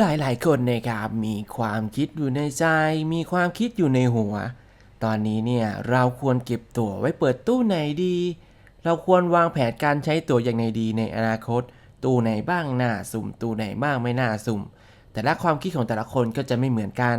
หลายๆ คนนะครับมีความคิดอยู่ในใจ มีความคิดอยู่ในหัว ตอนนี้เนี่ยเราควรเก็บตั๋วไว้เปิดตู้ไหนดี เราควรวางแผนการใช้ตั๋วอย่างไรดีในอนาคต ตู้ไหนบ้างน่าสุ่ม ตู้ไหนบ้างไม่น่าสุ่ม แต่ละความคิดของแต่ละคนก็จะไม่เหมือนกัน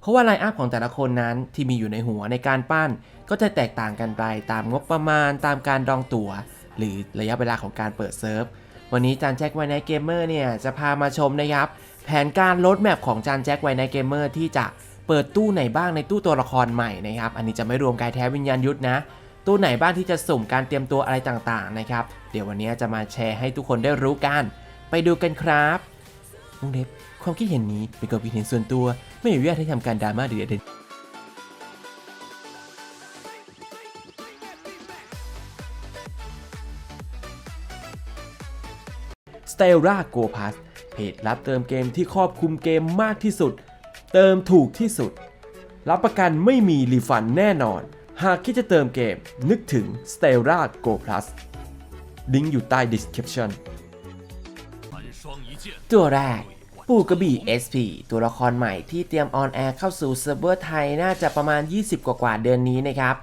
เพราะว่าไลน์อัพของแต่ละคนนั้นที่มีอยู่ในหัวในการปั้น ก็จะแตกต่างกันไปตามงบประมาณ ตามการดองตั๋ว หรือระยะเวลาของการเปิดเซิร์ฟวันนี้จานแจ็คไวไนเกมเมอร์เนี่ยจะพามาชมนะครับ ผนการลดแมปของจานแจ็คไวไนเกมเมอร์ที่จะเปิดตู้ไหนบ้างในตู้ตัวละครใหม่นะครับ อันนี้จะไม่รวมกายแท้วิญญาณยุทธนะ ตู้ไหนบ้างที่จะสุ่มการเตรียมตัวอะไรต่างๆนะครับ เดี๋ยววันนี้จะมาแชร์ให้ทุกคนได้รู้กัน ไปดูกันครับลุงเด็บความคิดเห็นนี้เป็นความคิดเห็นส่วนตัว ไม่อนุญาตให้ทำการดราม่าหรือใดๆ s t e l l a Go Pass เพ จรับเติมเกมที่ครอบคุมเกมมากที่สุด เติมถูกที่สุด รับประกันไม่มีรีฟันแน่นอน หากคิดจะเติมเกมนึกถึง Stella Go Plus ลิงก์อยู่ใต้ description ตัวแรก ปู่กระบี่ SP ตัวละครใหม่ที่เตรียมออนแอร์เข้าสู่เซิร์ฟเวอร์ไทยน่าจะประมาณ 20 กว่ากว่าเดือนนี้นะครับ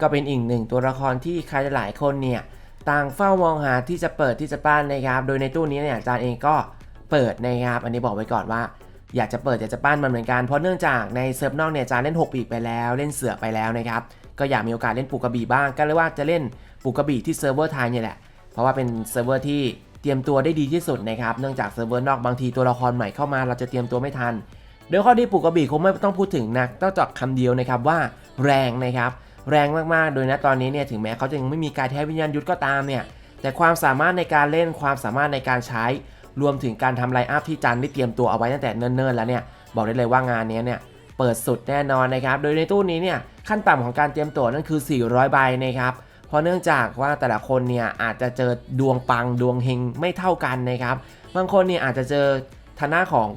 ก็เป็นอีกหนึ่งตัวละครที่ใครหลายคนเนี่ย ต่างเฝ้ามองหาที่จะเปิดที่จะปั้นนะครับ โดยในตู้นี้เนี่ยอาจารย์เองก็ เปิดนะครับ อันนี้บอกไว้ก่อนว่า อยากจะเปิดอยากจะปั้นมันเหมือนกัน เพราะเนื่องจากในเซิร์ฟนอกเนี่ยจาเล่น 6 ปีกไปแล้วเล่นเสือไปแล้วนะครับ ก็อยากมีโอกาสเล่นปูกระบี่บ้าง ก็เลยว่าจะเล่นปูกระบี่ที่เซิร์ฟเวอร์ไทยเนี่ยแหละ เพราะว่าเป็นเซิร์ฟเวอร์ที่เตรียมตัวได้ดีที่สุดนะครับ เนื่องจากเซิร์ฟเวอร์นอกบางทีตัวละครใหม่เข้ามาเราจะเตรียมตัวไม่ทัน โดยข้อดีปูกระบี่คงไม่ต้องพูดถึงนะต้องจอกคำเดียวนะครับว่าแรงนะครับ แรงมากๆ โดยนะตอนนี้เนี่ยถึงแม้เขาจะยังไม่มีการแท้วิญญาณยุทธก็ตามเนี่ยแต่ความสามารถในการเล่นความสามารถในการใช้ รวมถึงการทำไลน์อัพที่จันได้เตรียมตัวเอาไว้ตั้งแต่เนิ่นๆแล้วเนี่ยบอกได้เลยว่างานนี้เนี่ยเปิดสุดแน่นอนนะครับ โดยในตู้นี้เนี่ยขั้นต่ำของการเตรียมตัวนั่นคือ 400 ใบนะครับเพราะเนื่องจากว่าแต่ละคนเนี่ยอาจจะเจอดวงปังดวงเฮงไม่เท่ากันนะครับบางคนเนี่ยอาจจะเจอทาหน้าของ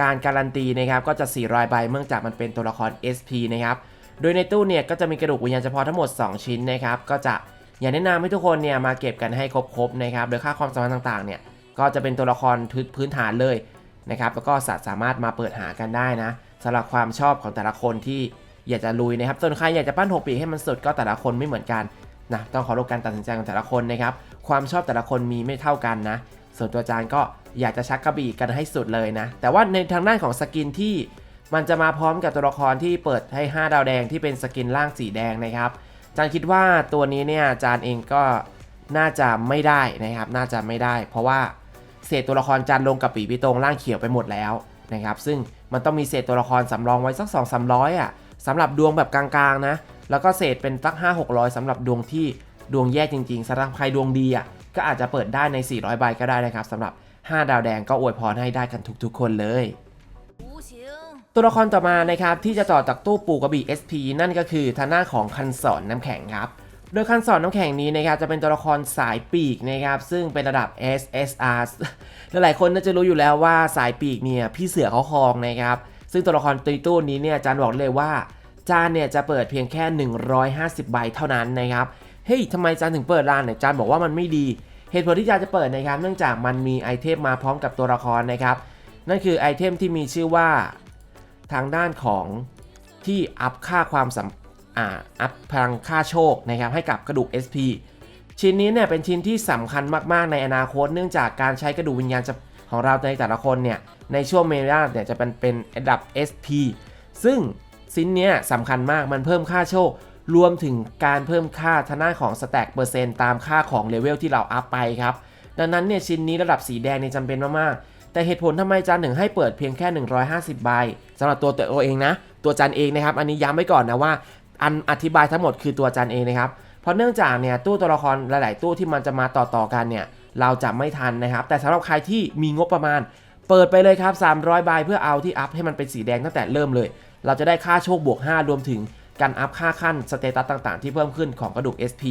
การการันตีนะครับก็จะ 400 ใบเนื่องจากมันเป็นตัวละคร SP นะครับโดยในตู้เนี่ยก็จะมีกระดูกวิญญาณเฉพาะทั้งหมด 2 ชิ้นนะครับก็จะอยากแนะนำให้ทุกคนเนี่ยมาเก็บกันให้ครบๆนะครับโดยค่าความสามารถต่างๆเนี่ย ก็จะเป็นตัวละครพื้นฐานเลยนะครับแล้วก็สามารถมาเปิดหากันได้นะสำหรับความชอบของแต่ละคนที่อยากจะลุยนะครับส่วนใครอยากจะปั้นหกปีให้มันสุดก็แต่ละคนไม่เหมือนกันนะต้องเคารพการตัดสินใจของแต่ละคนนะครับความชอบแต่ละคนมีไม่เท่ากันนะ ส่วนตัวจารย์ก็อยากจะชักกระบี่กันให้สุดเลยนะ แต่ว่าในทางด้านของสกินที่มันจะมาพร้อมกับตัวละครที่เปิดให้ 5 ดาวแดงที่เป็นสกินล่างสีแดงนะครับจารย์คิดว่าตัวนี้เนี่ยจารย์เองก็น่าจะไม่ได้นะครับ น่าจะไม่ได้ เพราะว่า เศษตัวละครจานลงกับปีพิตรงล่างเขียวไปหมดแล้วนะครับซึ่งมันต้องมีเศษตัวละครสำรองไว้สัก 2 3 0 0อะสำหรับดวงแบบกลางๆนะ แล้วก็เศษเป็นสัก 5 600สำหรับดวงที่ดวงแย่จริงๆสำหรับใครดวงดีอะก็อาจจะเปิดได้ใน 400 ใบก็ได้นะครับสำหรับ 5 ดาวแดงก็อวยพรให้ได้กันทุกๆ คนเลย。ตัวละครต่อมานะครับที่จะต่อจากตู้ปูกระบี่ SP นั่นก็คือทางหน้าของคันสอนน้ำแข็งครับ โดยคันสอนน้ำแข็งนี้นะครับจะเป็นตัวละครสายปีกนะครับซึ่งเป็นระดับ SSR หลายๆคนน่าจะรู้อยู่แล้วว่าสายปีกเนี่ยพี่เสือเขาครองนะครับซึ่งตัวละครตีตู้นี้เนี่ยจารย์บอกเลยว่าจานเนี่ยจะเปิดเพียงแค่ 150 ใบเท่านั้นนะครับเฮ้ยทำไมจานถึงเปิดร้านเนี่ยจานบอกว่ามันไม่ดี เหตุผลที่จานจะเปิดนะครับเนื่องจากมันมีไอเทมมาพร้อมกับตัวละครนะครับนั่นคือไอเทมที่มีชื่อว่าทางด้านของที่อัพค่าความสำ อัพพลังค่าโชคนะครับให้กับกระดูก SP ชิ้นนี้เนี่ยเป็นชิ้นที่สำคัญมากๆในอนาคต เนื่องจากการใช้กระดูกวิญญาณของเราในแต่ละคนเนี่ยในช่วงเมลาเนี่ยจะเป็นเป็นระดับ SP ซึ่งชิ้นเนี้ยสำคัญมากมันเพิ่มค่าโชค รวมถึงการเพิ่มค่าทางด้าของสแต็กเปอร์เซ็นต์ตามค่าของเลเวลที่เราอัพไปครับดังนั้นเนี่ยชิ้นนี้ระดับสีแดงเนี่ยจำเป็นมากๆแต่เหตุผลทำไมจานหนึ่งให้เปิดเพียงแค่ 150 ใบสำหรับตัวตัวเองนะ ตัวจันเองนะครับ อันนี้ย้ำไว้ก่อนนะว่า อันอธิบายทั้งหมดคือตัวจันเองนะครับ เพราะเนื่องจากเนี่ยตู้ตัวละครหลาย ๆ ตู้ที่มันจะมาต่อๆกันเนี่ยเราจะไม่ทันนะครับ แต่สำหรับใครที่มีงบประมาณ เปิดไปเลยครับ 300ใบเพื่อเอาที่อัพให้มันเป็นสีแดงตั้งแต่เริ่มเลย เราจะได้ค่าโชคบวก 5 รวมถึงการอัพค่าขั้นสเตตัสต่าง ๆ ที่เพิ่มขึ้นของกระดูก SP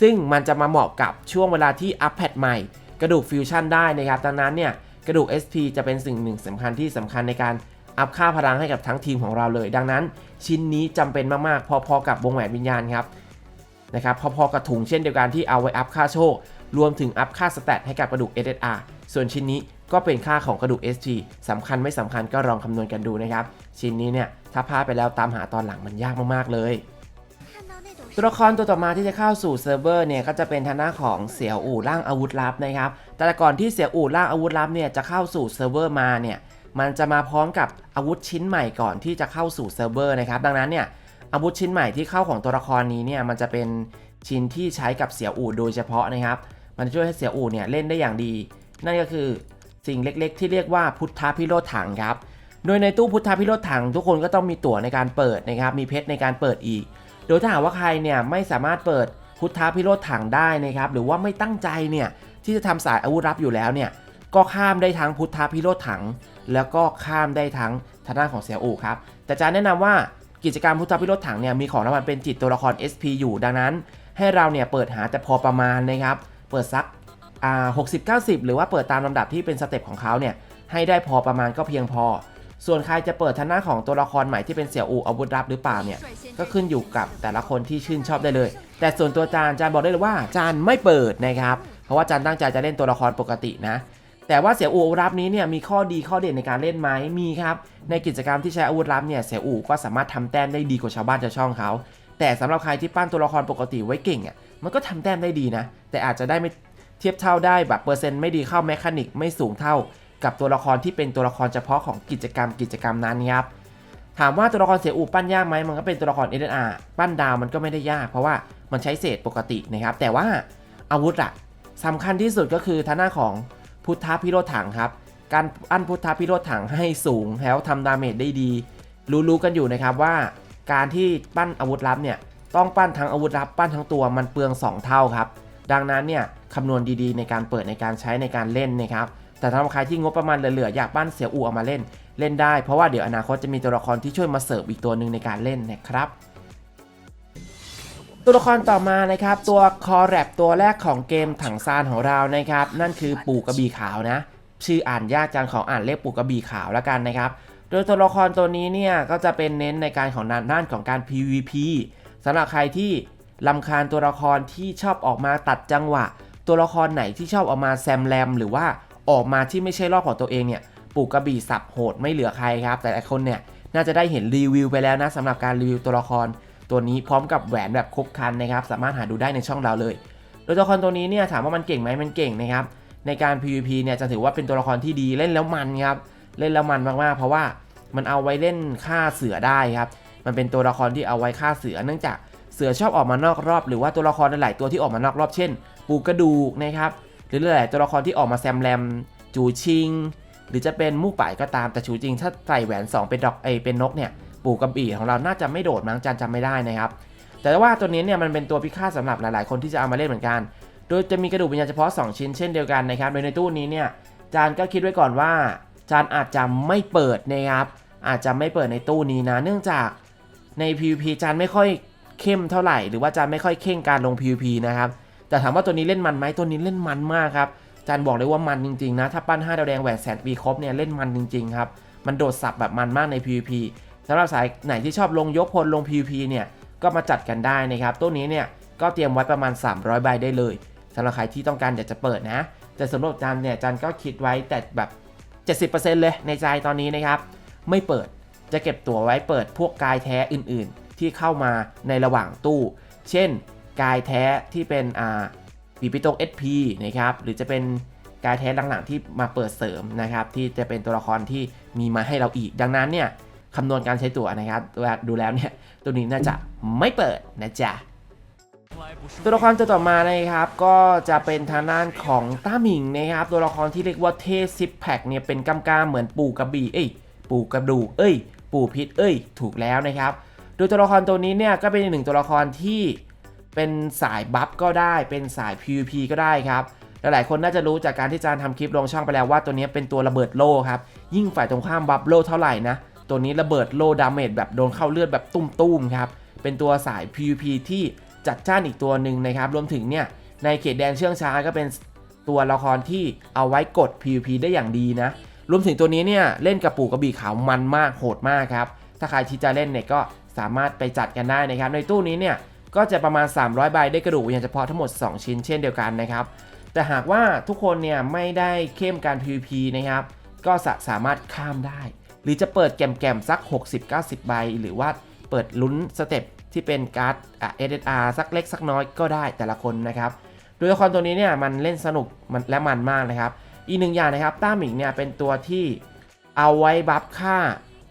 ซึ่งมันจะมาเหมาะกับช่วงเวลาที่อัพแพทใหม่ กระดูกฟิวชั่นได้นะครับดังนั้นเนี่ยกระดูก SP จะเป็นสิ่งหนึ่งสำคัญที่สำคัญในการอัพค่าพลังให้กับทั้งทีมของเราเลย ดังนั้น ชิ้นนี้จำเป็นมาก ๆ พอ ๆ กับวงแหวนวิญญาณครับนะครับพอ ๆ กับถุงเช่นเดียวกันที่เอาไว้อัพค่าโชค รวมถึงอัพค่าสแตทให้กับกระดูก SSR ส่วนชิ้นนี้ก็เป็นค่าของกระดูก SG สำคัญไม่สำคัญก็ลองคำนวณกันดูนะครับ ชิ้นนี้เนี่ยถ้าพลาดไปแล้วตามหาตอนหลังมันยากมาก ๆ เลยตัวละครตัวต่อมาที่จะเข้าสู่เซิร์ฟเวอร์เนี่ยก็จะเป็นทางด้าของเสี่ยวอู่ร่างอาวุธลับนะครับ แต่ก่อนที่เสี่ยวอู่ร่างอาวุธลับเนี่ยจะเข้าสู่เซิร์ฟเวอร์มาเนี่ย มันจะมาพร้อมกับอาวุธชิ้นใหม่ก่อนที่จะเข้าสู่เซิร์ฟเวอร์นะครับ ดังนั้นเนี่ยอาวุธชิ้นใหม่ที่เข้าของตัวละครนี้เนี่ยมันจะเป็นชิ้นที่ใช้กับเสี่ยวอู่โดยเฉพาะนะครับ มันจะช่วยให้เสี่ยวอู่เนี่ยเล่นได้อย่างดี นั่นก็คือสิ่งเล็กๆ ที่เรียกว่าพุทธพิโรธถังครับ โดยในตู้พุทธพิโรธถังทุกคนก็ต้องมีตั๋วในการเปิดนะครับ มีเพชรในการเปิดอีก โดยถ้าหากว่าใครเนี่ยไม่สามารถเปิดพุทธพิโรธถังได้นะครับ หรือว่าไม่ตั้งใจเนี่ยที่จะทำสายอาวุธลับอยู่แล้วเนี่ย ก็ข้ามได้ทั้งพุทธพิโรธถัง แล้วก็ข้ามได้ทั้งทางด้านของเสียอูครับ แต่อาจารย์แนะนำว่ากิจกรรมพุทธพิโรธถังเนี่ยมีของรางวัลเป็นจิตตัวละคร SP อยู่ดังนั้น ให้เราเนี่ยเปิดหาแต่พอประมาณนะครับ เปิดสักอ่า60 90หรือว่าเปิดตามลำดับที่เป็นสเต็ปของเขาเนี่ยให้ได้พอประมาณก็เพียงพอ ส่วนใครจะเปิดทางหน้าของตัวละครใหม่ที่เป็นเสี่ยวอูอาวุธลับหรือเปล่าเนี่ยก็ขึ้นอยู่กับแต่ละคนที่ชื่นชอบได้เลย แต่ส่วนตัวจานจานบอกได้เลยว่าจานไม่เปิดนะครับ เพราะว่าจานตั้งใจจะเล่นตัวละครปกตินะ แต่ว่าเสียอูอาวุธลับนี้เนี่ยมีข้อดีข้อเด่นในการเล่นไหมมีครับ ในกิจกรรมที่ใช้อาวุธลับเนี่ยเสียอูก็สามารถทำแต้มได้ดีกว่าชาวบ้านชาวช่องเขา แต่สำหรับใครที่ปั้นตัวละครปกติไว้เก่งอะมันก็ทำแต้มได้ดีนะ แต่อาจจะได้ไม่เทียบเท่าได้แบบเปอร์เซ็นต์ไม่ดีเข้าแมคานิกไม่สูงเท่า กับตัวละครที่เป็นตัวละครเฉพาะของกิจกรรมกิจกรรมนั้นครับถามว่าตัวละครเสียอูปั้นยากไหมมันก็เป็นตัวละคร SNR ปั้นดาวมันก็ไม่ได้ยาก เพราะว่ามันใช้เศษปกตินะครับแต่ว่าอาวุธอะสำคัญที่สุดก็คือทาหน้าของ พุทธพิโรธถังครับ การอั้นพุทธพิโรธถังให้สูงแล้วทำดาเมจได้ดี รู้ๆกันอยู่นะครับว่า การที่ปั้นอาวุธลับเนี่ยต้องปั้นทั้งอาวุธลับปั้นทั้งตัวมันเปลือง 2 เท่าครับ ดังนั้นเนี่ยคำนวณดีๆ ในการเปิดในการใช้ในการเล่นนะครับแต่สำหรับใครที่งบประมาณเหลือๆอยากปั้นเสียอูเอามาเล่น เล่นได้เพราะว่าเดี๋ยวอนาคตจะมีตัวละครที่ช่วยมาเสิร์ฟอีกตัวหนึ่งในการเล่นนะครับ ตัวละครต่อมานะครับ ตัวคอแรปตัวแรกของเกมถังซานของเรานะครับ นั่นคือปู่กระบี่ขาวนะ ชื่ออ่านยากจังของอ่านเรียกปู่กระบี่ขาวแล้วกันนะครับ โดยตัวละครตัวนี้เนี่ยก็จะเป็นเน้นในการของด้านของการ PVP สำหรับใครที่ลำคาญตัวละครที่ชอบออกมาตัดจังหวะ ตัวละครไหนที่ชอบออกมาแซมแรมหรือว่าออกมาที่ไม่ใช่รอบของตัวเองเนี่ยปู่กระบี่สับโหดไม่เหลือใครครับ แต่หลายคนเนี่ยน่าจะได้เห็นรีวิวไปแล้วนะสำหรับการรีวิวตัวละคร ตัวนี้พร้อมกับแหวนแบบครบครันนะครับสามารถหาดูได้ในช่องเราเลย โดยตัวละครตัวนี้เนี่ยถามว่ามันเก่งไหมมันเก่งนะครับในการ PVP เนี่ยจะถือว่าเป็นตัวละครที่ดีเล่นแล้วมันครับเล่นแล้วมันมากๆ เพราะว่ามันเอาไว้เล่นฆ่าเสือได้ครับมันเป็นตัวละครที่เอาไว้ฆ่าเสือ เนื่องจากเสือชอบออกมานอกรอบ หรือว่าตัวละครหลาย ๆ ตัวที่ออกมานอกรอบเช่น ปูกระดูกนะครับหรือหลายตัวละครที่ออกมาแซมแรมจูชิง หรือจะเป็นมู่ป่ายก็ตามแต่จูจริงถ้าใส่แหวน 2 เป็นดอกเอเป็นนกเนี่ย ปูกระบี่ของเราน่าจะไม่โดดมั้งจันจำไม่ได้นะครับ แต่ว่าตัวนี้เนี่ยมันเป็นตัวพิฆาตสำหรับหลาย ๆ คนที่จะเอามาเล่นเหมือนกัน โดยจะมีกระดูกวิญญาณเฉพาะ 2 ชิ้นเช่นเดียวกันนะครับ โดยในตู้นี้เนี่ยจานก็คิดไว้ก่อนว่า จานอาจจะไม่เปิดนะครับ อาจจะไม่เปิดในตู้นี้นะ เนื่องจากใน PVP จานไม่ค่อยเข้มเท่าไหร่ หรือว่าจานไม่ค่อยเข่งการลง PVP นะครับ แต่ถามว่าตัวนี้เล่นมันไหมตัวนี้เล่นมันมากครับจานบอกเลยว่ามันจริง ๆ นะ ถ้าปั้น5ดาวแดงแหวนแสนปีครบเนี่ยเล่นมันจริง ๆ ครับ มันโดดสับแบบมันมากใน PVP สำหรับสายไหนที่ชอบลงยกพลลง PVP เนี่ยก็มาจัดกันได้นะครับตัวนี้เนี่ยก็เตรียมไว้ประมาณ 300 ใบได้เลยสำหรับใครที่ต้องการอยากจะเปิดนะ แต่สำหรับจานเนี่ยจานก็คิดไว้แต่แบบ 70%เลยในใจตอนนี้นะครับ ไม่เปิดจะเก็บตั๋วไว้เปิดพวกกายแท้อื่นๆ ที่เข้ามาในระหว่างตู้ เช่น กายแท้ที่เป็นอ่าปีปิโตก SP นะครับหรือจะเป็นกายแท้หลังๆที่มาเปิดเสริมนะครับที่จะเป็นตัวละครที่มีมาให้เราอีก ดังนั้นเนี่ย คำนวณการใช้ตั๋วนะครับดูแล้วเนี่ยตัวนี้น่าจะไม่เปิดนะจ๊ะตัวละครตัวต่อมานะครับก็จะเป็นทางด้านของต้าหมิงนะครับ ตัวละครที่เรียกว่าเทซิปแพ็กเนี่ยเป็นกำกามเหมือนปู่กระบี่เอ้ยปู่กระดูเอ้ย ปู่พิษเอ้ย ถูกแล้วนะครับ โดยตัวละครตัวนี้เนี่ยก็เป็นหนึ่งตัวละครที่เป็นสายบัฟก็ได้เป็นสาย PVP ก็ได้ครับลหลายคนน่าจะรู้จากการที่จานทำคลิปลงช่องไปแล้วว่าตัวนี้เป็นตัวระเบิดโลครับยิ่งฝ่ายตรงข้ามบัฟโลเท่าไหร่นะ ตัวนี้ระเบิดโลดาเมจแบบโดนเข้าเลือดแบบตุ้มๆครับ เป็นตัวสาย PVP ที่จัดจ้านอีกตัวหนึ่งนะครับ รวมถึงเนี่ยในเขตแดนเชื่องช้าก็เป็นตัวละครที่เอาไว้กด PVP ได้อย่างดีนะ รวมถึงตัวนี้เนี่ยเล่นกับปู่กระบี่ขาวมันมากโหดมากครับ ถ้าใครที่จะเล่นเนี่ยก็สามารถไปจัดกันได้นะครับ ในตู้นี้เนี่ยก็จะประมาณ 300 ใบได้กระดูกอย่างเฉพาะทั้งหมด 2 ชิ้นเช่นเดียวกันนะครับ แต่หากว่าทุกคนเนี่ยไม่ได้เข้มการ PVP นะครับ ก็สามารถข้ามได้ หรือจะเปิดแกมๆสัก 60-90 ใบ หรือว่าเปิดลุ้นสเต็ปที่เป็นการ์ดอะ SSR สักเล็กสักน้อยก็ได้แต่ละคนนะครับโดยละครตัวนี้เนี่ยมันเล่นสนุกมันและมันมากนะครับ อีกหนึ่งอย่างนะครับต้าหมิงเนี่ยเป็นตัวที่เอาไว้บัฟค่า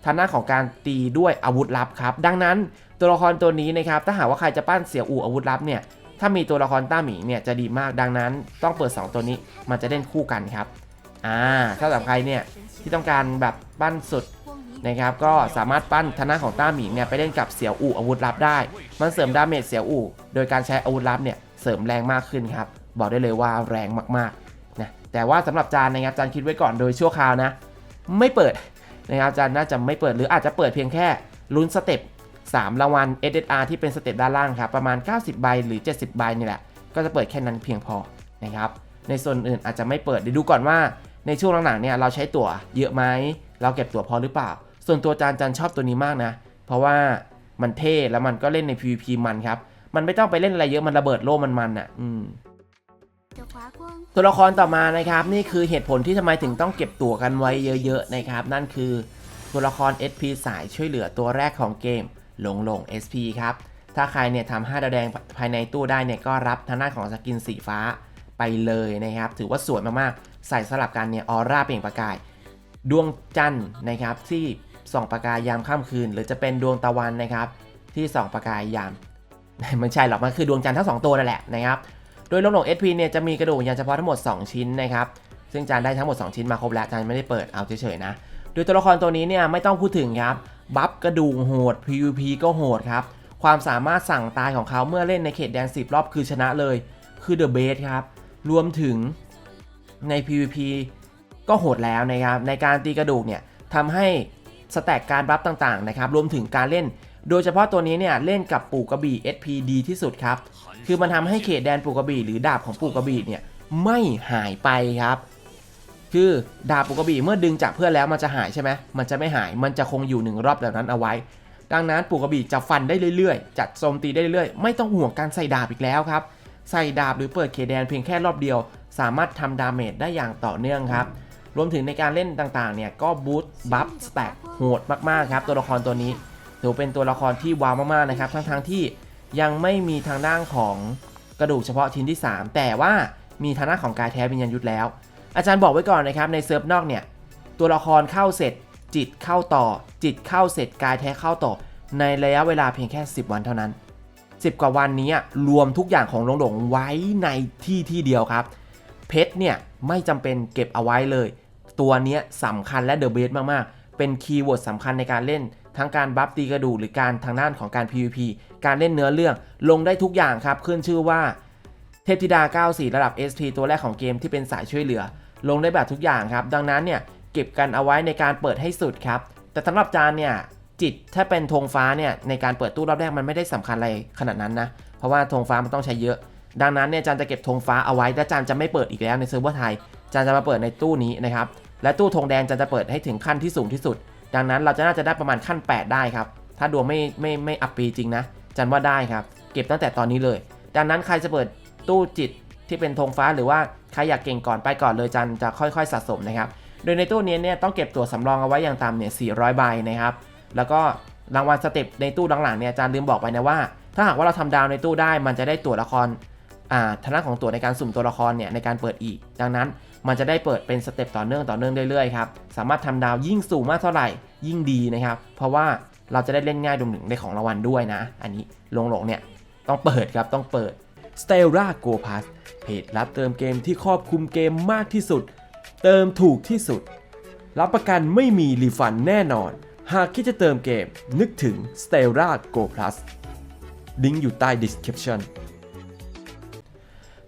ทางหน้าของการตีด้วยอาวุธลับครับ ดังนั้นตัวละครตัวนี้นะครับถ้าหากว่าใครจะปั้นเสี่ยวอู่อาวุธลับเนี่ยถ้ามีตัวละครต้าหมิงเนี่ยจะดีมากดังนั้นต้องเปิด 2 ตัวนี้มันจะเล่นคู่กันครับ อ่าถ้าสำหรับใครเนี่ยที่ต้องการแบบปั้นสุดนะครับก็สามารถปั้นทานาของต้าหมิงเนี่ยไปเล่นกับเสี่ยวอู่อาวุธลับได้ มันเสริมดาเมจเสี่ยวอู่โดยการใช้อาวุธลับเนี่ยเสริมแรงมากขึ้นครับบอกได้เลยว่าแรงมากๆนะแต่ว่าสำหรับจานนะครับจานคิดไว้ก่อนโดยชั่วคราวนะ ไม่เปิดนะครับจานน่าจะไม่เปิดหรืออาจจะเปิดเพียงแค่ลุ้นสเต็ป3รางวัล SSR ที่เป็นสเต็ปด้านล่างครับประมาณ 90 ใบหรือ 70 ใบนี่แหละก็จะเปิดแค่นั้นเพียงพอนะครับในส่วนอื่นอาจจะไม่เปิดเดี๋ยวดูก่อนว่า ในช่วงหลังๆเนี่ยเราใช้ตั๋วเยอะไหมเราเก็บตั๋วพอหรือเปล่า ส่วนตัวจานจันชอบตัวนี้มากนะ เพราะว่ามันเท่แล้วมันก็เล่นใน PVP มันครับ มันไม่ต้องไปเล่นอะไรเยอะมันระเบิดโล่มันมันอะตัวละครต่อมานะครับ นี่คือเหตุผลที่ทำไมถึงต้องเก็บตั๋วกันไว้เยอะๆนะครับ นั่นคือตัวละคร SP สายช่วยเหลือตัวแรกของเกม หลงหลง SP ครับ ถ้าใครเนี่ยทำห้าดาวแดงภายในตู้ได้เนี่ยก็รับทางด้านของสกินสีฟ้า ไปเลยนะครับ ถือว่าสวยมากๆ ใส่สลับกันเนี่ยออร่าเปล่งประกาย ดวงจันทร์นะครับที่ส่องประกายยามค่ำคืน หรือจะเป็นดวงตะวันนะครับ ที่ส่องประกายยามไม่ใช่หรอกมันคือดวงจันทร์ทั้งสองตัวนั่นแหละนะครับ โดยลงหลง SP เนี่ยจะมีกระดูกวิญญาณเฉพาะทั้งหมด 2 ชิ้นนะครับ ซึ่งจานได้ทั้งหมด 2 ชิ้นมาครบแล้วจานไม่ได้เปิดเอาเฉยๆนะ โดยตัวละครตัวนี้เนี่ยไม่ต้องพูดถึงครับ บัฟกระดูกโหด PVP ก็โหดครับ ความสามารถสั่งตายของเขาเมื่อเล่นในเขตแดน 10 รอบคือชนะเลย คือ The Best ครับ รวมถึงใน PVP ก็โหดแล้วนะครับ ในการตีกระดูกเนี่ยทำให้สแต็กการบัฟต่างๆนะครับ รวมถึงการเล่น โดยเฉพาะตัวนี้เนี่ยเล่นกับปู่กระบี่ SP ดีที่สุดครับ คือมันทำให้เขตแดนปู่กระบี่หรือดาบของปู่กระบี่เนี่ยไม่หายไปครับ คือดาบปู่กระบี่เมื่อดึงจากเพื่อนแล้วมันจะหายใช่ไหมมันจะไม่หาย มันจะคงอยู่หนึ่งรอบแบบนั้นเอาไว้ ดังนั้นปู่กระบี่จะฟันได้เรื่อยๆ จัดโจมตีได้เรื่อยๆ ไม่ต้องห่วงการใส่ดาบอีกแล้วครับ ใส่ดาบหรือเปิดเขตแดนเพียงแค่รอบเดียว สามารถทำดาเมจได้อย่างต่อเนื่องครับ รวมถึงในการเล่นต่างๆ เนี่ยก็บูตบัฟสแต็กโหดมากๆครับตัวละครตัวนี้ถือเป็นตัวละครที่ว้าวมากๆนะครับทั้งๆที่ยังไม่มีทางด้านของกระดูกเฉพาะชิ้นที่ 3 แต่ว่ามีทางด้านของกายแท้วิญญาณยุทธแล้ว อาจารย์บอกไว้ก่อนนะครับในเซิร์ฟนอกเนี่ยตัวละครเข้าเสร็จ จิตเข้าต่อ จิตเข้าเสร็จกายแท้เข้าต่อ ในระยะเวลาเพียงแค่ 10 วันเท่านั้น 10 กว่าวันนี้รวมทุกอย่างของหลงหลงไว้ในที่ที่เดียวครับ เพชรเนี่ยไม่จำเป็นเก็บเอาไว้เลย ตัวนี้สำคัญและเดอะเบสมาก ๆ เป็นคีย์เวิร์ดสำคัญในการเล่น ทั้งการบัฟตีกระดูหรือการทางด้านของการ PVP การเล่นเนื้อเรื่องลงได้ทุกอย่างครับ ขึ้นชื่อว่า เทพธิดา 94 ระดับ SP ตัวแรกของเกมที่เป็นสายช่วยเหลือ ลงได้แบบทุกอย่างครับ ดังนั้นเนี่ยเก็บกันเอาไว้ในการเปิดให้สุดครับ แต่สำหรับจานเนี่ย จิตถ้าเป็นธงฟ้าเนี่ยในการเปิดตู้รอบแรกมันไม่ได้สำคัญอะไรขนาดนั้นนะ เพราะว่าธงฟ้ามันต้องใช้เยอะ ดังนั้นเนี่ยจานจะเก็บธงฟ้าเอาไว้และจานจะไม่เปิดอีกแล้วในเซิร์ฟเวอร์ไทยจานจะมาเปิดในตู้นี้นะครับและตู้ธงแดงจานจะเปิดให้ถึงขั้นที่สูงที่สุด ดังนั้นเราจะน่าจะได้ประมาณขั้น 8 ได้ครับถ้าดวงไม่ไม่ไม่อัปปีจริงนะจันว่าได้ครับ เก็บตั้งแต่ตอนนี้เลย ดังนั้นใครจะเปิดตู้จิตที่เป็นธงฟ้าหรือว่าใครอยากเก่งก่อนไปก่อนเลยจันจะค่อยๆสะสมนะครับโดยในตู้นี้เนี่ยต้องเก็บตั๋วสำรองเอาไว้อย่างต่ำเนี่ย400 ใบนะครับ แล้วก็รางวัลสเต็ปในตู้หลังๆเนี่ยอาจารย์ลืมบอกไปนะว่า ถ้าหากว่าเราทำดาวในตู้ได้ มันจะได้ตัวละครอ่าทางด้านของตัวในการสุ่มตัวละครเนี่ยในการเปิดอีก ดังนั้นมันจะได้เปิดเป็นสเต็ปต่อเนื่องต่อเนื่องเรื่อยๆครับสามารถทำดาวยิ่งสูงมากเท่าไหร่ยิ่งดีนะครับ เพราะว่าเราจะได้เล่นง่ายดวงหนึ่งในของรางวัลด้วยนะ อันนี้ลงหลงๆเนี่ยต้องเปิดครับต้องเปิด s t e l l a Go Pass เพจรับเติมเกมที่ครอบคลุมเกมมากที่สุด เติมถูกที่สุด รับประกันไม่มีรีฟันแน่นอน หากคิดจะเติมเกม นึกถึง s t e l l a Go Plus ลิงก์อยู่ใต้ description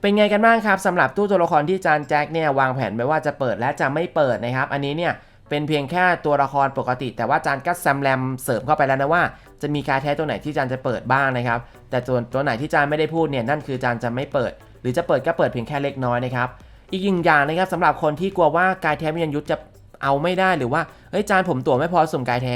เป็นไงกันบ้างครับสำหรับตู้ตัวละครที่จานแจ็คเนี่ยวางแผนไว้ว่าจะเปิดและจะไม่เปิดนะครับ อันนี้เนี่ยเป็นเพียงแค่ตัวละครปกติ แต่ว่าจานก็แซมแรมเสริมเข้าไปแล้วนะว่า จะมีกาแท้ตัวไหนที่จานจะเปิดบ้างนะครับ แต่ตัวตัวไหนที่จานไม่ได้พูดเนี่ยนั่นคือจานจะไม่เปิด หรือจะเปิดก็เปิดเพียงแค่เล็กน้อยนะครับอีกหนึ่งอย่างนะครับสำหรับคนที่กลัวว่ากายแท้วิญญาณยุทธจะ เอาไม่ได้หรือว่าเฮ้ยจานผมตั๋วไม่พอสมกายแท้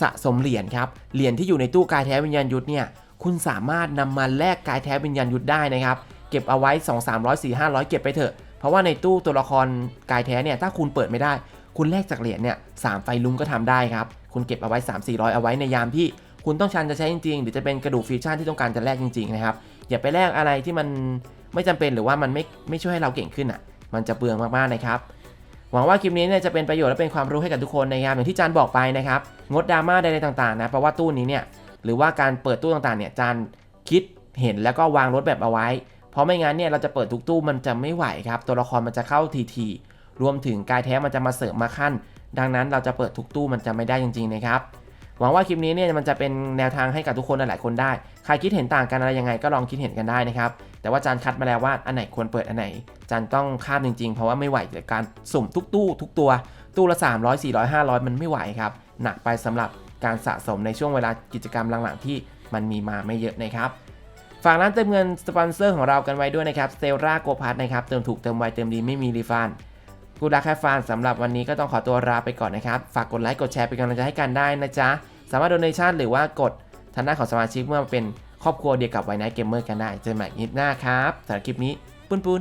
สะสมเหรียญครับเหรียญที่อยู่ในตู้กายแท้วิญญาณยุทธเนี่ยคุณสามารถนำมาแลกกายแท้วิญญาณยุทธได้นะครับเก็บเอาไว้ 2 3 0 0 4 500 เก็บไปเถอะ เพราะว่าในตู้ตัวละครกายแท้เนี่ยถ้าคุณเปิดไม่ได้ คุณแลกจากเหรียญเนี่ยสามไฟลุงก็ทำได้ครับคุณเก็บเอาไว้ 3 400 เอาไว้ในยามที่คุณต้องการจะใช้จริงๆ หรือจะเป็นกระดูกฟิวชั่นที่ต้องการจะแลกจริงๆนะครับอย่าไปแลกอะไรที่มันไม่จำเป็นหรือว่ามันไม่ไม่ช่วยให้เราเก่งขึ้นอะ มันจะเปลืองมากๆนะครับ หวังว่าคลิปนี้เนี่ยจะเป็นประโยชน์และเป็นความรู้ให้กับทุกคนนะครับอย่างที่จานบอกไปนะครับงดดราม่าใดๆต่างๆนะเพราะว่าตู้นี้เนี่ยหรือว่าการเปิดตู้ต่างๆเนี่ยจานคิดเห็นแล้วก็วางรถแบบเอาไว้ เพราะไม่งั้นเนี่ยเราจะเปิดทุกตู้มันจะไม่ไหวครับ ตัวละครมันจะเข้าทีๆรวมถึงกายแท้มันจะมาเสริมมาขั้น ดังนั้นเราจะเปิดทุกตู้มันจะไม่ได้จริงๆนะครับ หวังว่าคลิปนี้เนี่ยมันจะเป็นแนวทางให้กับทุกคนหลายคนได้ ใครคิดเห็นต่างกันอะไรยังไงก็ลองคิดเห็นกันได้นะครับ แต่ว่าจานคัดมาแล้วว่าอันไหนควรเปิดอันไหน จานต้องข้ามจริงๆ เพราะว่าไม่ไหวจากการสุ่มทุกตู้ทุกตัว ตู้ละ 300 400 500 มันไม่ไหวครับ หนักไปสำหรับการสะสมในช่วงเวลากิจกรรมหลังๆ ที่มันมีมาไม่เยอะนะครับ ฝากร้านเติมเงินสปอนเซอร์ของเรากันไว้ด้วยนะครับเซลราโกพัทนะครับ เติมถูกเติมไวเติมดีไม่มีรีฟัน กูรักแค่ฟานสำหรับวันนี้ก็ต้องขอตัวลาไปก่อนนะครับ ฝากกดไลค์กดแชร์เป็นกำลังใจให้กันได้นะจ๊ะ สามารถโดเนชั่นหรือว่ากดทางด้าของสมาชิกเมื่อมาเป็นครอบครัวเดียวกับไวไนท์เกมเมอร์กันได้เจอกันใหม่คลิปหน้าครับสำหรับคลิปนี้ปุ้นปุ้น